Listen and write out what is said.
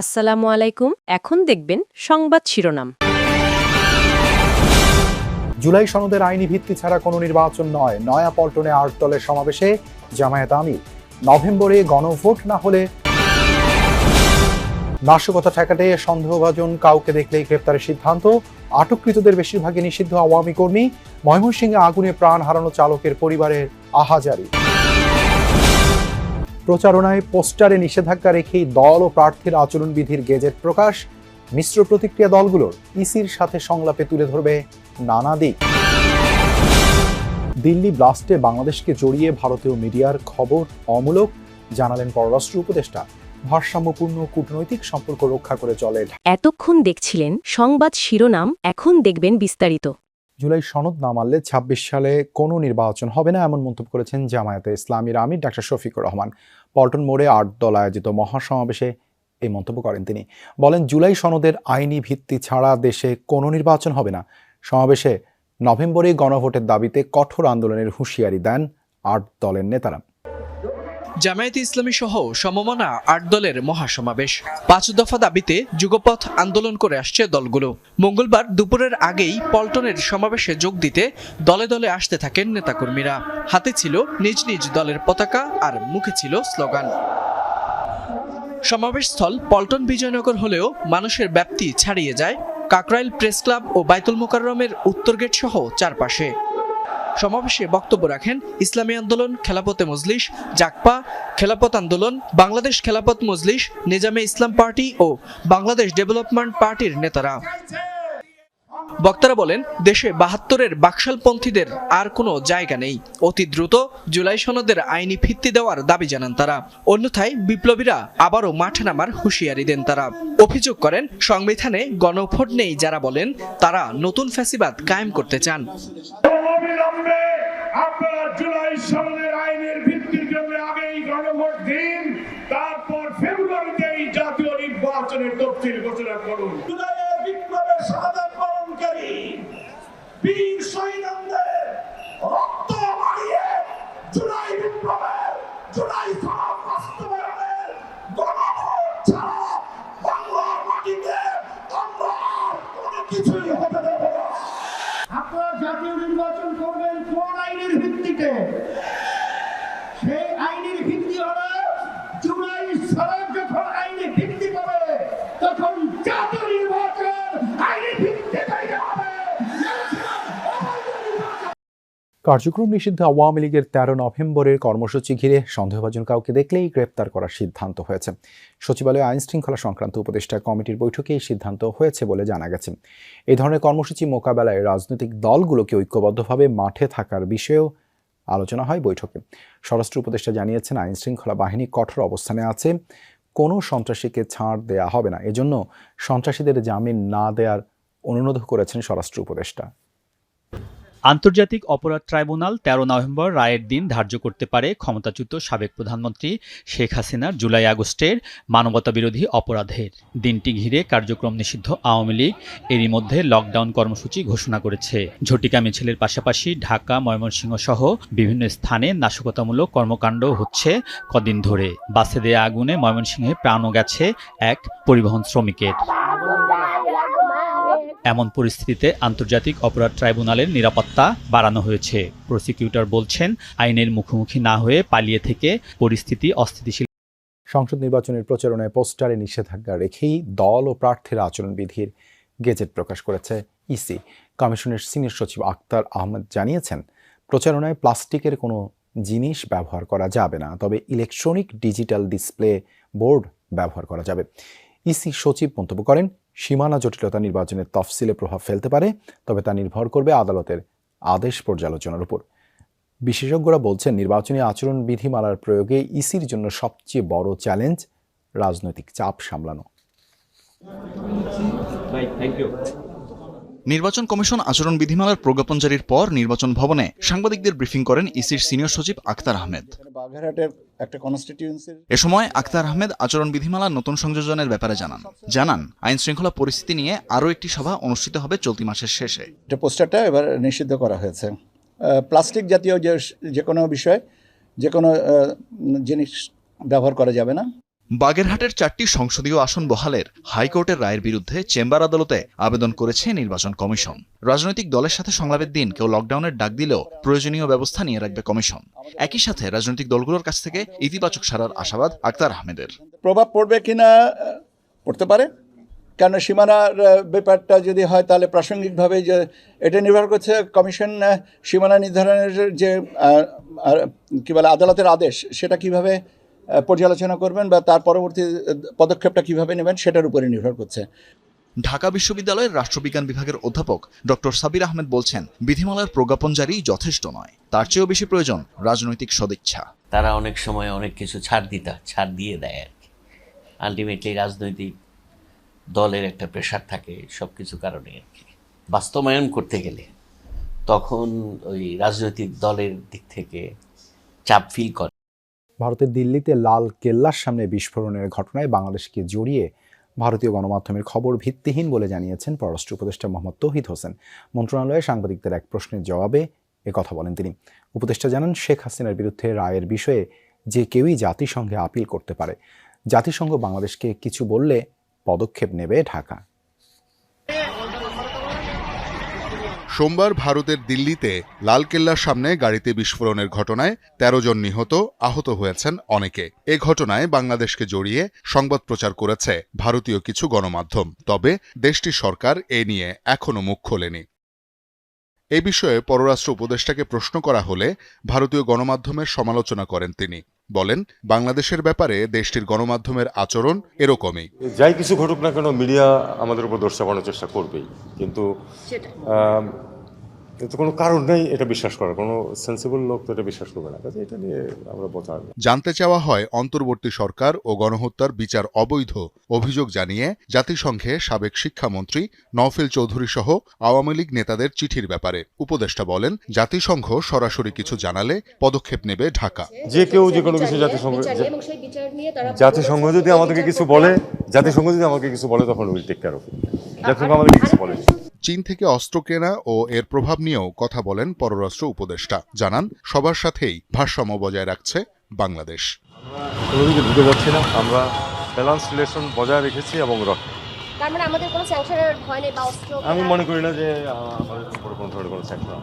আসসালামু আলাইকুম। এখন দেখবেন সংবাদ শিরোনাম। জুলাই সনদের আইনি ভিত্তি ছাড়া কোনো নির্বাচন নয়। নয়া পল্টনে আট দলের সমাবেশে জামায়াত আমির। নভেম্বরে গণভোট না হলে নাশকতা ঠেকাতে সন্দেহভাজন কাউকে দেখলেই গ্রেপ্তারের সিদ্ধান্ত। আটককৃতদের বেশিরভাগই নিষিদ্ধ আওয়ামী কর্মী। ময়মনসিংহে আগুনে প্রাণ হারানো চালকের পরিবারের আহাজারি প্রচারণায় পোস্টারে নিষেধাজ্ঞা রেখেই দল ও প্রার্থীর আচরণবিধির গেজেট প্রকাশ মিশ্র প্রতিক্রিয়া দলগুলোর ইসির সাথে সংলাপে তুলে ধরবে নানা দিক। দিল্লি ব্লাস্টে বাংলাদেশকে জড়িয়ে ভারতীয় মিডিয়ার খবর অমূলক জানালেন পররাষ্ট্র উপদেষ্টা। ভারসাম্যপূর্ণ কূটনৈতিক সম্পর্ক রক্ষা করে চলে। এতক্ষণ দেখছিলেন সংবাদ শিরোনাম এখন দেখবেন বিস্তারিত। জুলাই সনদ না মানলে ছাব্বিশ সালে কোনো নির্বাচন হবে না এমন মন্তব্য করেছেন জামায়াতে ইসলামীর আমির ডাক্তার শফিকুর রহমান। পল্টন মোড়ে আট দল আয়োজিত মহাসমাবেশে এই মন্তব্য করেন তিনি। বলেন, জুলাই সনদের আইনি ভিত্তি ছাড়া দেশে কোনো নির্বাচন হবে না। সমাবেশে নভেম্বরে গণভোটের দাবিতে কঠোর আন্দোলনের হুঁশিয়ারি দেন আট দলের নেতারা। জামায়াতে ইসলামী সহ সমমনা আট দলের মহাসমাবেশ। পাঁচ দফা দাবিতে যুগপথ আন্দোলন করে আসছে দলগুলো। মঙ্গলবার দুপুরের আগেই পল্টনের সমাবেশে যোগ দিতে দলে দলে আসতে থাকেন নেতাকর্মীরা। হাতে ছিল নিজ নিজ দলের পতাকা আর মুখে ছিল স্লোগান। সমাবেশস্থল পল্টন বিজয়নগর হলেও মানুষের ব্যাপ্তি ছাড়িয়ে যায়। কাকরাইল প্রেস ক্লাব ও বাইতুল মোকাররমের উত্তর গেট সহ চারপাশে। সমাবেশে বক্তব্য রাখেন ইসলামী আন্দোলন, খেলাপথে মজলিস জাকপা খেলাপথ আন্দোলন, বাংলাদেশ খেলাপথ মজলিস, নিজামে ইসলাম পার্টি ও বাংলাদেশ ডেভেলপমেন্ট পার্টির নেতারা। বক্তারা বলেন, দেশে বাহাত্তরের বাকশালপন্থীদের আর কোনো জায়গা নেই। অতি দ্রুত জুলাই সনদের আইনি ভিত্তি দেওয়ার দাবি জানান তারা। অন্যথায় বিপ্লবীরা আবারও মাঠে নামার হুঁশিয়ারি দেন তারা। অভিযোগ করেন, সংবিধানে গণভোট নেই যারা বলেন, তারা নতুন ফ্যাসিবাদ কায়েম করতে চান। অবিলম্বে আপনারা জুলাই সনদের আইনের ভিত্তির জন্য আগেই গণভোট দিন। তারপর ফেব্রুয়ারিতে এই জাতীয় নির্বাচনের তফসিল ঘোষণা করুন। জুলাইয়ের বিপ্লবের শাহাদাত বরণকারী বীর সৈন্যদের রক্ত কার্যক্রম নিষিদ্ধ আওয়ামী লীগের তেরো নভেম্বরের কর্মসূচি ঘিরে সন্দেহভাজন কাউকে দেখলেই গ্রেপ্তার করার সিদ্ধান্ত হয়েছে। সচিবালয়ে আইন শৃঙ্খলা সংক্রান্ত উপদেষ্টা কমিটির বৈঠকে এই সিদ্ধান্ত হয়েছে বলে জানা গেছে। এই ধরনের কর্মসূচি মোকাবেলায় রাজনৈতিক দলগুলোকে ঐক্যবদ্ধভাবে মাঠে থাকার বিষয়েও আলোচনা হয় বৈঠকে। স্বরাষ্ট্র উপদেষ্টা জানিয়েছেন আইন শৃঙ্খলা বাহিনী কঠোর অবস্থানে আছে, কোনো সন্ত্রাসীকে ছাড় দেয়া হবে না। এজন্য সন্ত্রাসীদের জামিন না দেওয়ার অনুরোধ করেছেন স্বরাষ্ট্র উপদেষ্টা। আন্তর্জাতিক অপরাধ ট্রাইব্যুনাল তেরো নভেম্বর রায়ের দিন ধার্য করতে পারে ক্ষমতাচ্যুত সাবেক প্রধানমন্ত্রী শেখ হাসিনার জুলাই আগস্টের মানবতাবিরোধী অপরাধের। দিনটি ঘিরে কার্যক্রম নিষিদ্ধ আওয়ামী লীগ। এরই মধ্যে লকডাউন কর্মসূচি ঘোষণা করেছে। ঝটিকা মিছিলের পাশাপাশি ঢাকা, ময়মনসিংহ সহ বিভিন্ন স্থানে নাশকতামূলক কর্মকাণ্ড হচ্ছে কদিন ধরে। বাসে দেয়া আগুনে ময়মনসিংহে প্রাণও গেছে এক পরিবহন শ্রমিকের। এমন পরিস্থিতিতে আন্তর্জাতিক অপরাধ ট্রাইব্যুনালের নিরাপত্তা বাড়ানো হয়েছে। প্রসিকিউটর বলছেন, আইনের মুখোমুখি না হয়ে পালিয়ে থেকে পরিস্থিতি অস্থিতিশীল। সংসদ নির্বাচনের প্রচারণায় পোস্টারে নিষেধাজ্ঞা রেখেই দল ও প্রার্থীর আচরণবিধির গেজেট প্রকাশ করেছে ইসি। কমিশনের সিনিয়র সচিব আক্তার আহমেদ জানিয়েছেন, প্রচারণায় প্লাস্টিকের কোনো জিনিস ব্যবহার করা যাবে না, তবে ইলেকট্রনিক ডিজিটাল ডিসপ্লে বোর্ড ব্যবহার করা যাবে। ইসি সচিব মন্তব্য করেন সীমানা জটিলতা নির্বাচনের তফসিলে প্রভাব ফেলতে পারে, তবে তা নির্ভর করবে আদালতের আদেশ পর্যালোচনার উপর। বিশেষজ্ঞরা বলছেন, নির্বাচনী আচরণ বিধিমালার প্রয়োগে ইসির জন্য সবচেয়ে বড় চ্যালেঞ্জ রাজনৈতিক চাপ সামলানো। নির্বাচন কমিশন আচরণ বিধিমালার প্রজ্ঞাপন জারির পর নির্বাচন ভবনে সাংবাদিকদের ব্রিফিং করেন ইসির সিনিয়র সচিব আক্তার আহমেদ। একটা কনস্টিটিউয়েন্সির এ সময় আক্তার আহমেদ আচরণ বিধিমালার নতুন সংযোজনের ব্যাপারে জানান। জানান আইন শৃঙ্খলা পরিস্থিতি নিয়ে আরও একটি সভা অনুষ্ঠিত হবে চলতি মাসের শেষে। এটা পোস্টারটা এবার নিষিদ্ধ করা হয়েছে। প্লাস্টিক জাতীয় যে যে কোনো বিষয় যে কোনো জিনিস ব্যবহার করা যাবে না। বাগেরহাটের চারটি সংসদীয় আসন বহালের হাইকোর্টের রায়ের বিরুদ্ধে চেম্বার আদালতে আবেদন করেছে নির্বাচন কমিশন। রাজনৈতিক দলের সাথে সংলাপের দিন কেউ লকডাউনের ডাক দিলেও প্রয়োজনীয় ব্যবস্থা নিয়ে রাখবে কমিশন। একই সাথে রাজনৈতিক দলগুলোর কাছ থেকে ইতিবাচক সারার আশাবাদ আক্তার আহমেদের। প্রভাব পড়বে কিনা পড়তে পারে। কারণ সীমানার ব্যাপারটা যদি হয় তাহলে প্রাসঙ্গিকভাবে যে এটা নির্ভর করছে কমিশন সীমানা নির্ধারণের যে কি বলে, আদালতের আদেশ, সেটা কীভাবে পর্যালোচনা করবেন বা তার পরবর্তী পদক্ষেপটা কীভাবে নেবেন সেটার উপরে নির্ভর করছে। ঢাকা বিশ্ববিদ্যালয়ের রাষ্ট্রবিজ্ঞান বিভাগের অধ্যাপক ডক্টর সাবির আহমেদ বলছেন বিধিমালার প্রজ্ঞাপন জারি যথেষ্ট নয়। তার চেয়েও বেশি প্রয়োজন রাজনৈতিক সদিচ্ছা। তারা অনেক সময় অনেক কিছু ছাড় দিতে ছাড় দিয়ে দেয় আর কি। আলটিমেটলি রাজনৈতিক দলের একটা প্রেশার থাকে সব কিছু কারণে আর কি। বাস্তবায়ন করতে গেলে তখন ওই রাজনৈতিক দলের দিক থেকে চাপ ফিল করে। ভারতের দিল্লিতে লাল কেল্লার সামনে বিস্ফোরণের ঘটনায় বাংলাদেশকে জড়িয়ে ভারতীয় গণমাধ্যমের খবর ভিত্তিহীন বলে জানিয়েছেন পররাষ্ট্র উপদেষ্টা মোহাম্মদ তৌহিদ হোসেন। মন্ত্রণালয়ে সাংবাদিকদের এক প্রশ্নের জবাবে এ কথা বলেন তিনি। উপদেষ্টা জানান, শেখ হাসিনার বিরুদ্ধে রায়ের বিষয়ে যে কেউই জাতিসংঘে আপিল করতে পারে। জাতিসংঘ বাংলাদেশকে কিছু বললে পদক্ষেপ নেবে ঢাকা। সোমবার ভারতের দিল্লিতে লালকেল্লার সামনে গাড়িতে বিস্ফোরণের ঘটনায় ১৩ জন নিহত, আহত হয়েছেন অনেকে। এ ঘটনায় বাংলাদেশকে জড়িয়ে সংবাদ প্রচার করেছে ভারতীয় কিছু গণমাধ্যম। তবে দেশটির সরকার এ নিয়ে এখনও মুখ খোলেনি। এ বিষয়ে পররাষ্ট্র উপদেষ্টাকে প্রশ্ন করা হলে ভারতীয় গণমাধ্যমের সমালোচনা করেন তিনি। বলেন, বাংলাদেশের ব্যাপারে দেশটির গণমাধ্যমের আচরণ এরকমই। যাই কিছু ঘটুক না কেন, মিডিয়া আমাদের উপর দোষ চেষ্টা করবেই। কিন্তু এতে কোনো কারণ নেই এটা বিশ্বাস করার। কোনো সেন্সিবল লোক তো এটা বিশ্বাস করবে না। কাজে এটা নিয়ে আমরা বোঝার জানতে চাওয়া হয় অন্তর্বর্তী সরকার ও গণহত্যার বিচার অবৈধ অভিযোগ জানিয়ে জাতিসংঘে সাবেক শিক্ষামন্ত্রী নওফেল চৌধুরী সহ আওয়ামী লীগ নেতাদের চিঠির ব্যাপারে। উপদেষ্টা বলেন জাতিসংঘ সরাসরি কিছু জানালে পদক্ষেপ নেবে ঢাকা। যে কেউ যে কোনো কিছু জাতিসংঘ জাতিসংঘ যদি আমাদেরকে কিছু বলে জাতিসংঘ যদি আমাকে কিছু বলে তখন উইল টেক কেয়ার অফ জাতিসংঘ আমাদেরকে কিছু বলে। চীন থেকে অস্ত্র কেনা ও এর প্রভাব নিয়েও কথা বলেন পররাষ্ট্র উপদেষ্টা। জানান সবার সাথেই ভারসাম্য বজায় রাখছে বাংলাদেশ। ঢুকে যাচ্ছি না আমরা ব্যালান্স রিলেশন বজায় রেখেছি এবং রাখি তার মানে আমাদের কোনো স্যাংশনের ভয় নেই বা অস্ত্র আমি মনে করি না যে আমাদের উপরে কোনো ধরনের কোনো স্যাংশন